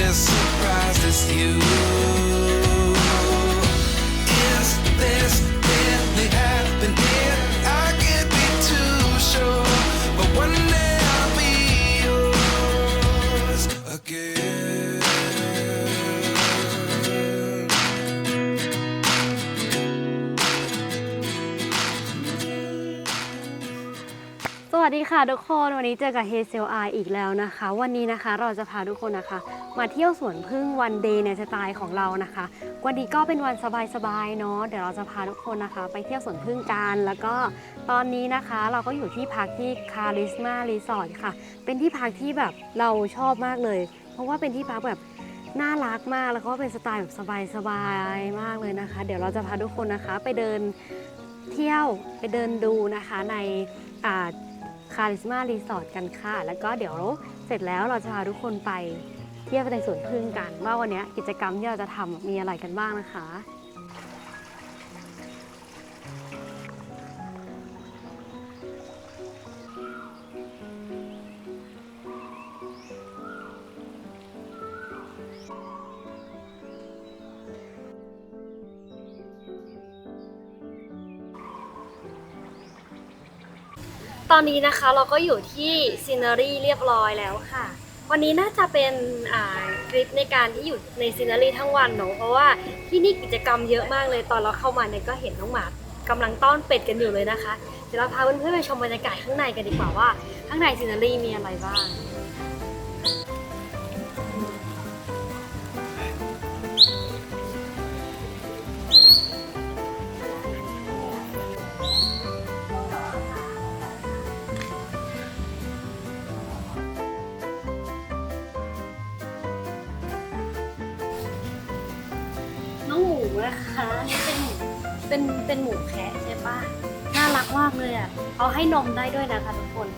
just surprised it's you. วัสดีค่ะทุกคนวันนี้เจอกับเฮเซลไออีกแล้วนะคะ วันนี้นะคะเราจะพาทุกคนนะคะ มาเที่ยวสวนพึ่งวันเดย์ในสไตล์ของเรานะคะ วันนี้ก็เป็นวันสบายๆเนาะเดี๋ยวเราจะพาทุกคนนะคะ ไปเที่ยวสวนพึ่งกันแล้วก็ตอนนี้นะคะเราก็อยู่ที่พักที่คาริสมารีสอร์ทค่ะ เป็นที่พักที่แบบเราชอบมากเลย เพราะว่าเป็นที่พักแบบน่ารักมากแล้วก็เป็นสไตล์แบบสบายๆมากเลยนะคะ เดี๋ยวเราจะพาทุกคนนะคะไปเดินเที่ยวไปเดินดูนะคะในอ่า คาริสมารีสอร์ทกันค่ะ แล้วก็เดี๋ยวเสร็จแล้วเราจะพาทุกคนไปเที่ยวในสวนพึ่งกัน ว่าวันนี้กิจกรรมที่เราจะทำมีอะไรกันบ้างนะคะ ตอนนี้นะคะเราก็อยู่ที่ซีนารีเรียบร้อยแล้วค่ะ วันนี้น่าจะเป็นคลิปในการที่อยู่ในซีนารีทั้งวันเนอะเพราะว่าที่นี่กิจกรรมเยอะมากเลยตอนเราเข้ามาเนี่ยก็เห็นน้องหมากำลังต้อนเป็ดกันอยู่เลยนะคะ เดี๋ยวเราพาเพื่อนๆไปชมบรรยากาศข้างในกันดีกว่าว่า ข้างในซีนารีมีอะไรบ้าง นะคะนี่เป็นหมูเป็นเป็นหมูแคะใช่ปะน่ารักมากเลยอะเอาให้นมได้ด้วยนะคะทุกคน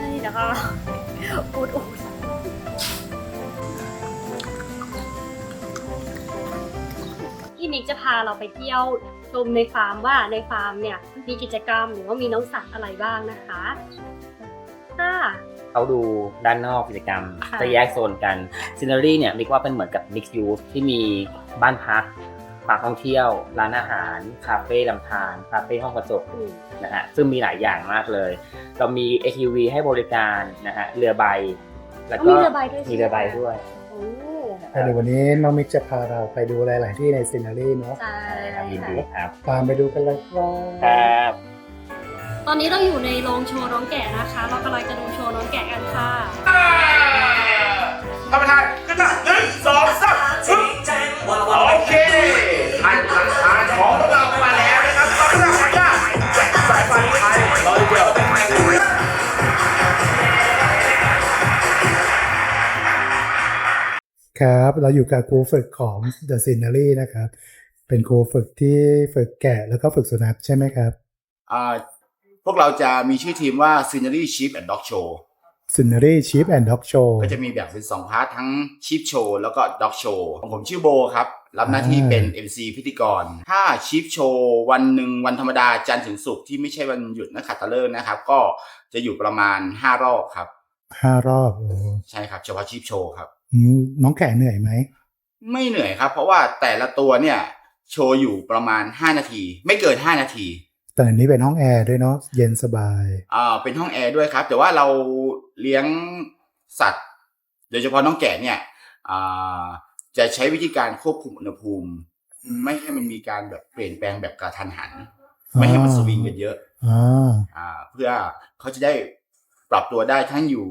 นี่เดี๋ยวก็อูดอูดพี่นิกจะพาเราไปเที่ยวชมในฟาร์มว่าในฟาร์มเนี่ยมีกิจกรรมหรือว่ามีน้องสัตว์อะไรบ้างนะคะค่ะ เขาดูด้านนอกกิจกรรมค่ะ จะแยกโซนกันซินเนอรี่เนี่ยเรียกว่าเป็นเหมือนกับ mixed use ที่มี บ้านพักปาร์คท่องเที่ยว ร้านอาหาร คาเฟ่ลำธารคาเฟ่ห้องกระจกอืมนะฮะซึ่งมีหลายอย่างมากเลย เรามี SUV ให้บริการนะฮะเรือใบ แล้วมีก็เรือใบด้วยใช่ไหมีเรือใบด้วยโอ้แต่เดี๋ยววันนี้น้องมิกจะพาเราไปดูหลาย ๆ ที่ในซีนารีเนาะใช่ครับยินดีค่ะครับตามไปดูกันเลยครัครับบตอนนี้เราอยู่ในโรงโชว์น้องแกะนะคะ เรากำลังจะดูโชว์น้องแกะกันค่ะท่านประธานขึ้นมาหนึ่งสอง ครับ เราอยู่กับครูฝึกของ The Scenery นะครับ เป็นครูฝึกที่ฝึกแกะแล้วก็ฝึกสุนัขใช่ไหมครับอ่าพวกเราจะมีชื่อทีมว่า Scenery Sheep and Dog Show Scenery Sheep and Dog Show ก็จะมีแบบเป็นสองพาร์ททั้ง Sheep Show แล้วก็ Dog Show ของผมชื่อโบครับ รับหน้าที่เป็น MC พิธีกร ถ้า Sheep Show วันหนึ่งวันธรรมดาจันทร์ถึงศุกร์ที่ไม่ใช่วันหยุดนักขัตฤกษ์นะครับ ก็จะอยู่ประมาณ 5 รอบครับ ห้ารอบโอ้ใช่ครับเฉพาะ Sheep Show ครับอืม น้องแกะเหนื่อยไหม ไม่เหนื่อยครับ เพราะว่าแต่ละตัวเนี่ย โชว์อยู่ประมาณ 5 นาที ไม่เกิน 5 นาที แต่อันนี้เป็นห้องแอร์ด้วยเนาะเย็นสบายอ่าเป็นห้องแอร์ด้วยครับ แต่ว่าเราเลี้ยงสัตว์ โดยเฉพาะน้องแกะเนี่ยอ่าจะใช้วิธีการควบคุมอุณหภูมิ ไม่ให้มันมีการแบบเปลี่ยนแปลงแบบกระทันหัน ไม่ให้มันสวิงกันเยอะอ่าอ่าเพื่อเขาจะได้ ปรับตัวได้ทั้งอยู่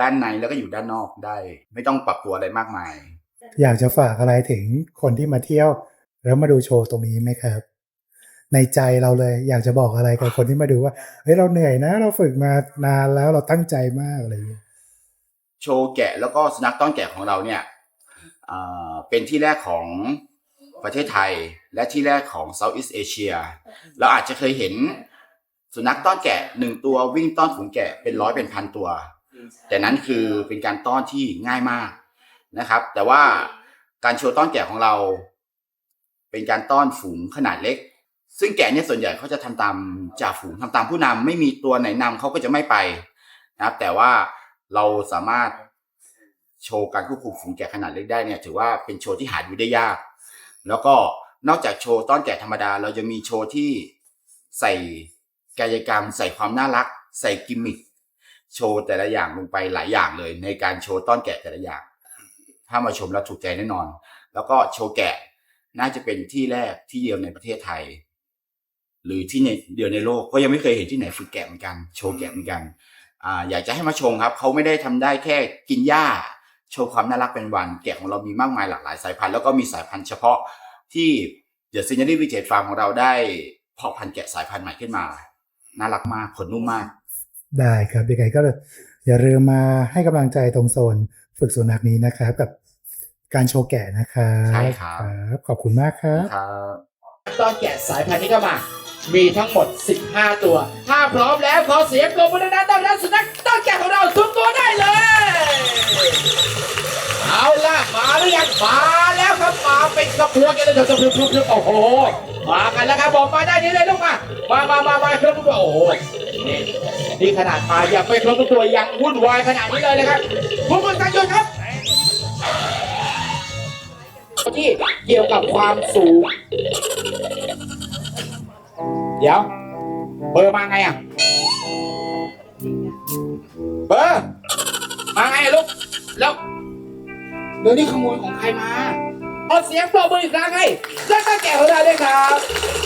ด้านในแล้วก็อยู่ด้านนอกได้ ไม่ต้องปรับตัวอะไรมากมาย อยากจะฝากอะไรถึงคนที่มาเที่ยว แล้วมาดูโชว์ตรงนี้ไหมครับ ในใจเราเลยอยากจะบอกอะไรกับคนที่มาดูว่าเฮ้ยเราเหนื่อยนะ เราฝึกมานานแล้วเราตั้งใจมากอะไรอย่างเงี้ยโชว์แกะแล้วก็สุนัขต้อนแกะของเราเนี่ยอ่าเป็นที่แรกของประเทศไทยและที่แรกของ Southeast Asia เราอาจจะเคยเห็น สุนัขต้อนแกะหนึ่งตัววิ่งต้อนฝูงแกะเป็นร้อยเป็นพันตัว แต่นั้นคือเป็นการต้อนที่ง่ายมากนะครับ แต่ว่าการโชว์ต้อนแกะของเรา เป็นการต้อนฝูงขนาดเล็ก ซึ่งแกะเนี่ยส่วนใหญ่เขาจะทำตามจ่าฝูงทำตามผู้นำไม่มีตัวไหนนำเขาก็จะไม่ไปนะครับ แต่ว่าเราสามารถโชว์การควบคุมฝูงแกะขนาดเล็กได้เนี่ย ถือว่าเป็นโชว์ที่หาดูได้ยาก แล้วก็นอกจากโชว์ต้อนแกะธรรมดา เราจะมีโชว์ที่ใส่ กายกรรมใส่ความน่ารัก ใส่กิมมิคโชว์แต่ละอย่างลงไปหลายอย่างเลย ในการโชว์ต้อนแกะแต่ละอย่าง ถ้ามาชมแล้วถูกใจแน่นอน แล้วก็โชว์แกะน่าจะเป็นที่แรกที่เดียวในประเทศไทย หรือที่เดียวในโลกก็ยังไม่เคยเห็นที่ไหนฝึกแกะเหมือนกัน โชว์แกะเหมือนกันอ่าอยากจะให้มาชมครับเขาไม่ได้ทำได้แค่กินหญ้าโชว์ความน่ารักเป็นวัน แกะของเรามีมากมายหลากหลายสายพันธุ์แล้วก็มีสายพันธุ์เฉพาะที่เดอะซีนารีวิเจตฟาร์มของเราได้เพาะพันธุ์แกะสายพันธุ์ใหม่ขึ้นมา น่ารักมากขนนุ่มมาก ได้ครับยังไงก็อย่าลืมมาให้กำลังใจตรงโซนฝึกสุนัขนี้นะครับ กับการโชว์แกะนะครับใช่ครับ บขอบคุณมากครับ ครับตอนแกะสายพันธุ์นี้ก็มา มีทั้งหมด 15 ตัว ถ้าพร้อมแล้วขอเสียงปรบมือดังๆต้อนรับสุนัขต้อนแกะของเราทุกตัวได้เลย เอาล่ะ มาหรือยังมาแล้ว ครับมาเป็นกระพวงกันเลยเถอะกระพวงพรึบๆโอ้โหมากันแล้วครับผมมาได้นี่เลยลูกมามามามามาครบทุกตัวโอ้โหนี่นี่ขนาดมายังไม่ครบทุกตัวยังวุ่นวายขนาดนี้เลยนะครับผู้บริการยนครับที่เกี่ยวกับความสูง เดี๋ยว เบอร์มาไงอะ เบอร์ มาไงลูก แล้วเดี๋ยวนี้ขโมยของใครมา เอาเสียงปรบมืออีกครั้งให้เจ้าแก่ของเราด้วยครับ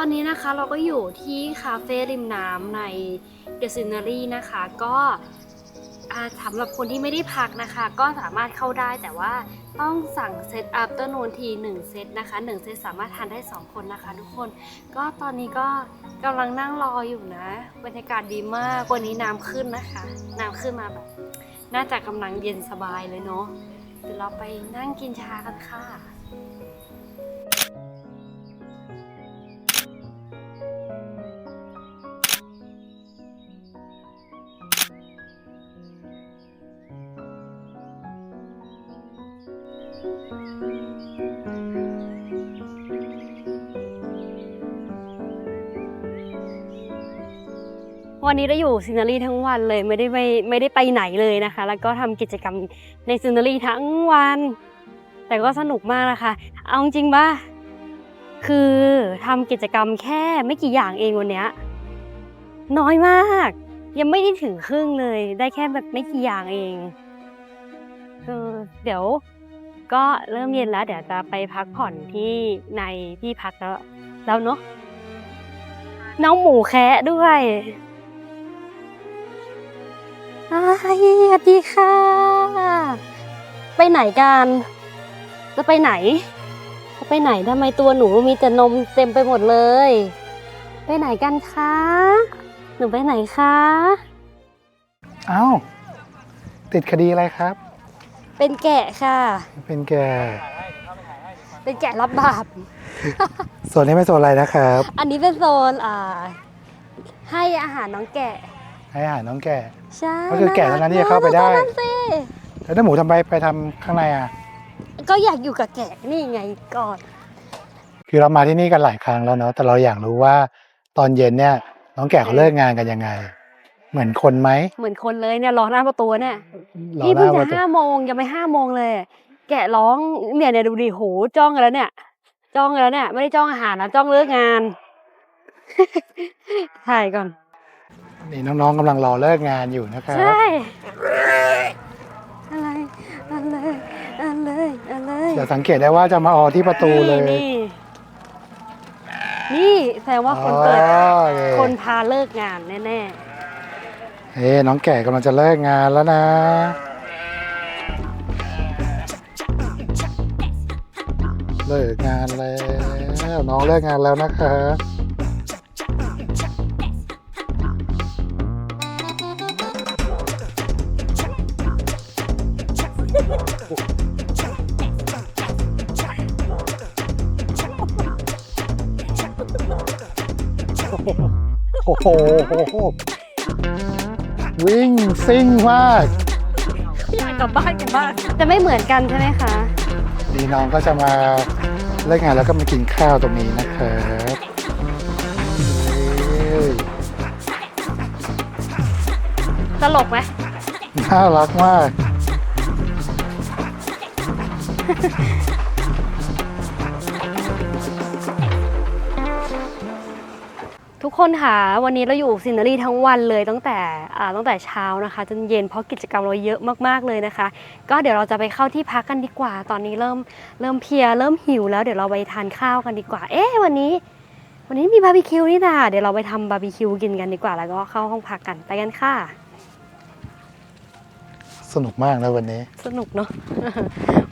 อนนี้นะคะเราก็อยู่ที่คาเฟ่ริมน้ำใน The Scenery นะคะ ก็สำหรับคนที่ไม่ได้พักนะคะ ก็สามารถเข้าได้แต่ว่าต้องสั่งเซตอัพต้นนูนที1เซตนะคะ1เซตสามารถทานได้ 2 คนนะคะ ทุกคน ก็ตอนนี้ก็กำลังนั่งรออยู่นะ บรรยากาศดีมากวันนี้น้ำขึ้นนะคะ น้ำขึ้นมาแบบ น่าจะกำลังเย็นสบายเลยเนาะเดี๋ยวเราไปนั่งกินชากันค่ะ วันนี้ได้อยู่ซินารีทั้งวันเลยไม่ได้ไม่ไม่ได้ไปไหนเลยนะคะ แล้วก็ทำกิจกรรมในซินารีทั้งวัน แต่ก็สนุกมากนะคะ เอาจริงป่ะคือทำกิจกรรมแค่ไม่กี่อย่างเองวันเนี้ยน้อยมาก ยังไม่ได้ถึงครึ่งเลย ได้แค่แบบไม่กี่อย่างเองคือเดี๋ยวก็เริ่มเย็นแล้ว เดี๋ยวจะไปพักผ่อนที่ในที่พักแล้วแล้วเนาะน้องหมูแคะด้วย อ้ายสวัสดีค่ะ ไปไหนกัน จะไปไหน จะไปไหนทำไมตัวหนูมีแต่นมเต็มไปหมดเลย ไปไหนกันคะ หนูไปไหนคะ เอ้า ติดคดีอะไรครับ เป็นแกะค่ะ เป็นแกเป็นแกะรับบาป ส่วนนี้ไม่ส่วนอะไรนะครับ อันนี้เป็นโซนอ่าให้อาหารน้องแกะ ให้อาหารน้องแกะใช่ก็คือแกะเท่านั้นที่จะเข้าไปได้นั่นสิแล้วถ้าหมูทำไปไปทำข้างในอะ ก็อยากอยู่กับแกะนี่ไงก่อน คือเรามาที่นี่กันหลายครั้งแล้วเนาะแต่เราอยากรู้ว่าตอนเย็นเนี่ย น้องแกะเขาเลิกงานกันยังไง เหมือนคนไหมเหมือนคนเลยเนี่ยรอหน้าประตูเนี่ยรอนี่หเพิ่งน้าปจะระตูห้าโมงยังไม่ห้าโมงเลย แกะร้องเนี่ยเนี่ยดูดิโหจ้องกันแล้วเนี่ย จ้องกันแล้วเนี่ย ไม่ได้จ้องอาหารนะจ้องเลิกงาน ถ่ายก่อน นี่น้องๆกำลังรอเลิกงานอยู่นะครับ ใช่ อะไร อะไร อะไร อะไร จะสังเกตได้ว่าจะมาออที่ประตูเลยนี่ นี่นี่แสดงว่าคนเปิดอ๋อโอเคคนพาเลิกงานแน่เฮ้น้องแก่กำลังจะเลิกงานแล้วนะเลิกงานแล้วน้องเลิกงานแล้วนะคะ โห วิ่งซิ่งมาก อยากกลับบ้านกันบ้างจะไม่เหมือนกันใช่ไหมคะนี่น้องก็จะมาเลิกงานแล้วก็มากินข้าวตรงนี้นะครับเฮ้ยตลกไหมน่ารักมาก ทุกคนค่ะวันนี้เราอยู่ซินนารีทั้งวันเลยตั้งแต่อ่าตั้งแต่เช้านะคะจนเย็นเพราะกิจกรรมเราเยอะมากๆเลยนะคะ ก็เดี๋ยวเราจะไปเข้าที่พักกันดีกว่า ตอนนี้เริ่มเริ่มเพลียเริ่มหิวแล้วเดี๋ยวเราไปทานข้าวกันดีกว่า เอ๊ะวันนี้ วันนี้มีบาร์บีคิวนี่นะเดี๋ยวเราไปทำบาร์บีคิวกินกันดีกว่า แล้วก็เข้าห้องพักกันไปกันค่ะ สนุกมากนะวันนี้ สนุกเนาะ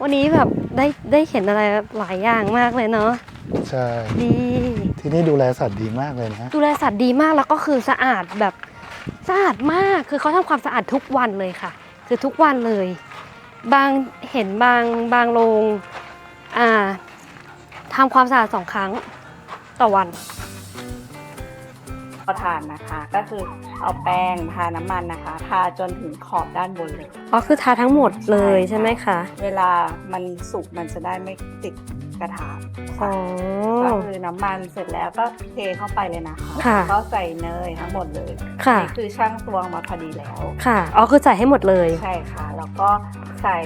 วันนี้แบบได้ได้เห็นอะไรหลายอย่างมากเลยเนาะ ใช่ดีที่นี่ดูแลสัตว์ดีมากเลยนะดูแลสัตว์ดีมากแล้วก็คือสะอาดแบบสะอาดมากคือเขาทำความสะอาดทุกวันเลยค่ะ คือทุกวันเลย บางเห็นบางบางโรงอ่าทำความสะอาดสองครั้งต่อวันพอทานนะคะก็คือเอาแป้งทาน้ำมันนะคะ ทาจนถึงขอบด้านบนเลยอ๋อคือทาทั้งหมดเลยใช่ไหมคะ เวลามันสุกมันจะได้ไม่ติด กระทะอ๋อก็คือน้ำมันเสร็จแล้วก็เทเข้าไปเลยนะคะค่ะก็ใส่เนยทั้งหมดเลยค่ะ นี่คือช่างตวงมาพอดีแล้วค่ะ อ๋อคือใส่ให้หมดเลย ใช่ค่ะ แล้วก็ใส่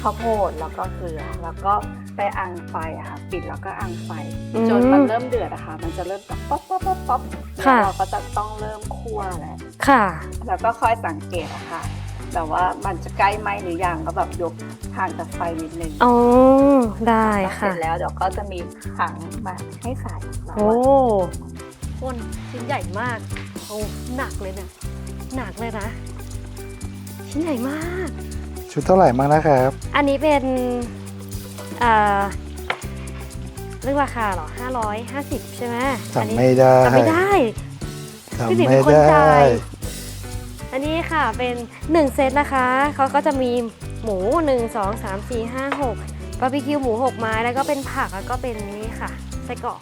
ข้าวโพดแล้วก็เกลือ แล้วก็ไปอังไฟอะค่ะ ปิดแล้วก็อังไฟ อืมจนมันเริ่มเดือดอะค่ะ มันจะเริ่มแบบป๊อปป๊อปป๊อปป๊อปค่ะ แล้วเราก็จะต้องเริ่มคั่วแล้วค่ะ แล้วก็ค่อยสังเกตอะค่ะ แบบว่ามันจะใกล้ไหมหรือยังก็แบบยกห่างจากไฟนิดนึงอ๋อได้แล้วเสค่ะร็จแล้วเดี๋ยวก็จะมีถังมาให้ใส่แบบโอ้ว่าคนชิ้นใหญ่มากโอ้หนักเลยเนี่ยหนักเลยนะ ชิ้นใหญ่มาก ชุดเท่าไหร่บ้างนะครับ อันนี้เป็นเอ่อเรื่องราคาเหรอ550 ใช่ไหมอันนี้จำไม่ได้จำไม่ได้พี่จำติ๋มเป็ไม่นคนได้จ่าย อันนี้ค่ะเป็น 1 เซตนะคะเขาก็จะมีหมู 1 2 3 4 5 6บาร์บีคิวหมู 6 ไม้ แล้วก็เป็นผักแล้วก็เป็นนี่ค่ะไส้กรอก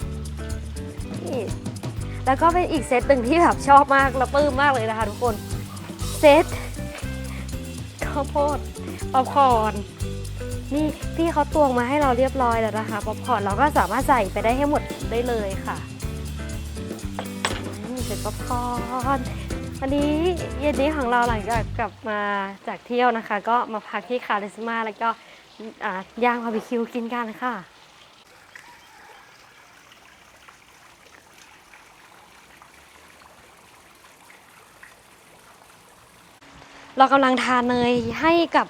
นี่แล้วก็เป็นอีกเซตหนึ่งที่แบบชอบมากและปลื้มมากเลยนะคะทุกคน เซตข้าวโพดป๊อปคอร์นนี่พี่เขาตวงมาให้เราเรียบร้อยแล้วนะคะป๊อปคอร์นเราก็สามารถใส่ไปได้ให้หมดได้เลยค่ะอืมเสร็จป๊อปคอร์น วันนี้เย็นนี้ของเราหลังจากกลับมาจากเที่ยวนะคะ ก็มาพักที่คาริสมาแล้วก็ย่างบาร์บีคิวกินกันค่ะเรากำลังทานเนยให้กับ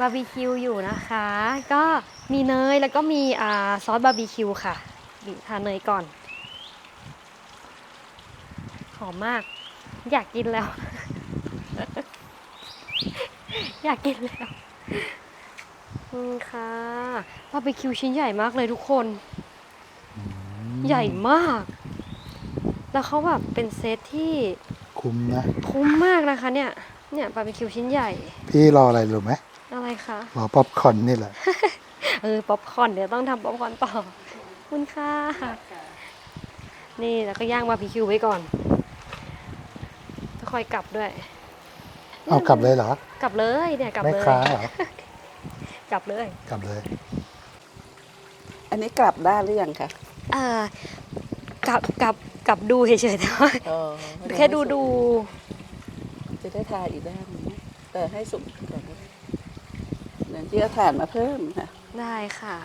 บาร์บีคิวอยู่นะคะ ก็มีเนยแล้วก็มีอซอสบาร์บีคิวค่ะบีทานเนยก่อน หอมมาก อยากกินแล้ว อยากกินแล้วอืมค่ะบาร์บีคิวชิ้นใหญ่มากเลยทุกคน ใหญ่มาก แล้วเขาแบบเป็นเซตที่คุ้มนะคุ้มมากนะคะ เนี่ย เนี่ยบาร์บีคิวชิ้นใหญ่ พี่รออะไรรู้ไหมอะไรคะรอป๊อปคอร์นนี่แหละ เออป๊อปคอร์นเดี๋ยวต้องทำป๊อปคอร์นต่อขอบคุณค่ะ นี่แล้วก็ย่างบาร์บีคิวไว้ก่อน ค่อยๆกลับด้วยเอากลับเลยเหรอ กลับเลยเนี่ยกลับแม่เลยค้าเหรอ กลับเลยกลับเลย อันนี้กลับได้หรือยังคะอ่ากลับกลับกลับดูเฉยๆแต่ว่าแค่ดูดูจะได้ทานอีกด้านหนึงแต่ให้สุกก่อนนะเดี๋ยวที่เอาถ่านมาเพิ่มค่ะ ได้ค่ะ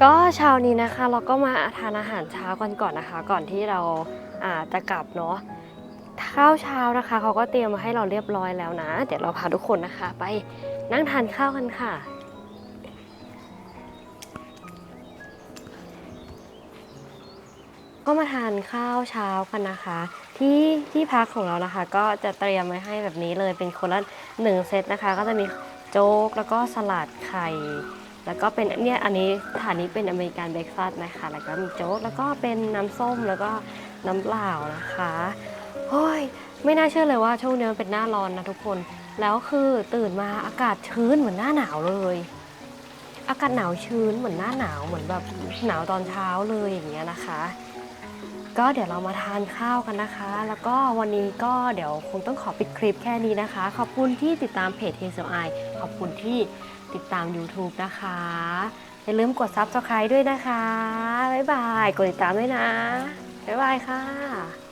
ก็เช้านี้นะคะเราก็มาทานอาหารเช้ากันก่อนนะคะ ก่อนที่เราอาจะกลับเนาะข้าวเช้านะคะเขาก็เตรียมมาให้เราเรียบร้อยแล้วนะ เดี๋ยวเราพาทุกคนนะคะ ไปนั่งทานข้าวกันค่ะก็มาทานข้าวเช้ากันนะคะ ที่ที่พักของเรานะคะ ก็จะเตรียมไว้ให้แบบนี้เลยเป็นคนละหนึ่งเซตนะคะ ก็จะมีโจ๊กแล้วก็สลัดไข่ แล้วก็เป็นเนี่ยอันนี้ฐานนี้เป็นอเมริกันเบรกฟาสต์นะคะ แล้วก็มีโจ๊ก แล้วก็เป็นน้ำส้มแล้วก็น้ำเปล่านะคะเฮ้ยไม่น่าเชื่อเลยว่าช่วงนี้มันเป็นหน้าร้อนนะทุกคน แล้วคือตื่นมาอากาศชื้นเหมือนหน้าหนาวเลย อากาศหนาวชื้นเหมือนหน้าหนาวเหมือนแบบหนาวตอนเช้าเลยอย่างเงี้ยนะคะ ก็เดี๋ยวเรามาทานข้าวกันนะคะ แล้วก็วันนี้ก็เดี๋ยวคงต้องขอปิดคลิปแค่นี้นะคะ ขอบคุณที่ติดตามเพจ h a z e l i ขอบคุณที่ ติดตาม YouTube นะคะ อย่าลืมกด Subscribe ด้วยนะคะ บ๊ายบาย กดติดตามด้วยนะ บ๊ายบายค่ะ